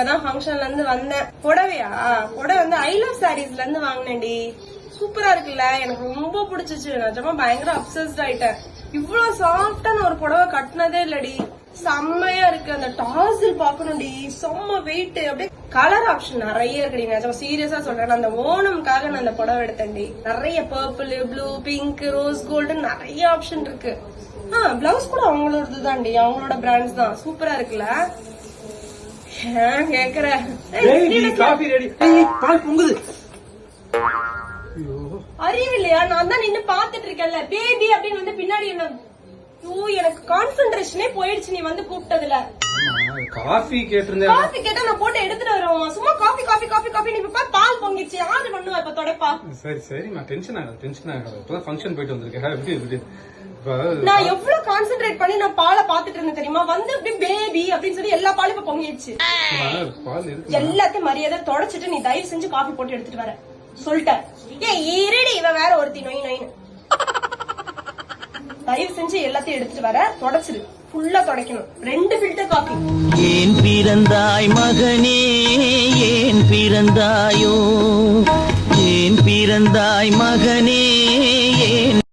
இப்பதான் ஃபங்க்ஷன்ல இருந்து வந்தேன். புடவையா? புடவை வந்து ஐ லவ் சாரீஸ்ல இருந்து வாங்கினேன்டி. சூப்பரா இருக்குல்ல? எனக்கு ரொம்ப பிடிச்சிச்சு. நிஜமா பயங்கர அப்சஸ்ட் ஆயிட்டேன். இவ்வளவு சாஃப்டான ஒரு புடவை கட்டினதே இல்லடி. செம்மையா இருக்கு. அந்த டாசில் பாக்கணும்டி செம்ம வெயிட் அப்படியே கலர் ஆப்ஷன் நிறைய இருக்குடி. நிஜமா சீரியஸா சொல்றேன். நான் அந்த ஓணம்காக நான் அந்த புடவை எடுத்தேன்டி. நிறைய purple blue pink rose gold நிறைய ஆப்ஷன் இருக்கு. ஆ பிளவுஸ் கூட அவங்களோடது தான்டி அவங்களோட பிராண்ட்ஸ் தான். சூப்பரா இருக்குல்ல? ஏன் கேக்குற ஏய், காஃபி ரெடி. பால் பொங்குது. ஐயோ அறிவு இல்லையா நான் தான் நின்னு பாத்துட்டு இருக்கேன்ல. பேபி அப்படின்னு வந்து பின்னாடி என்ன? ஐயோ, எனக்கு கான்சென்ட்ரேஷனே போயிடுச்சு நீ வந்து கூப்பிட்டதுல. காஃபி கேட்டிருந்தேன். காஃபி கேட்டா நான் போட்டு எடுத்துட்டு வருவோம் சும்மா காஃபி காஃபி காஃபி காஃபி நீ இப்ப பால் பொங்கிச்சு யாரு பண்ணுவா இப்ப தொடப்பா சரி சரிம்மா. டென்ஷன் ஆகாது டென்ஷன் ஆகாது. இப்பதான் ஃபங்க்ஷன் போயிட்டு வந்திருக்கேன். எப்படி எப்படி இப்ப நான் எவ்வளவு கான்சென்ட்ரேட் பண்ணி நான் பாலை பாத்துட்டு இருந்தேன் தெரியுமா? வந்து அப்படி பேபி அப்படின்னு சொல்லி எல்லா பாலும் இப்ப பொங்கிடுச்சு. அம்மா, பால் இருக்கு எல்லாத்தையும் மரியாதை தொடச்சிட்டு நீ தயவு செஞ்சு காஃபி போட்டு எடுத்துட்டு வர. சொல்லிட்டேன். ஏன் இருடி இவ வேற ஒருத்தி நொய் நொயின்னு தயவு செஞ்சு எல்லாத்தையும் எடுத்துட்டு வர தொடச்சிரு. ஃபுல்லா தொடக்கணும். ரெண்டு ஃபில்டர் காஃபி ஏன் பிறந்தாய் மகனே? ஏன் பிறந்தாயோ? பிறந்தாய் மகனே ஏன்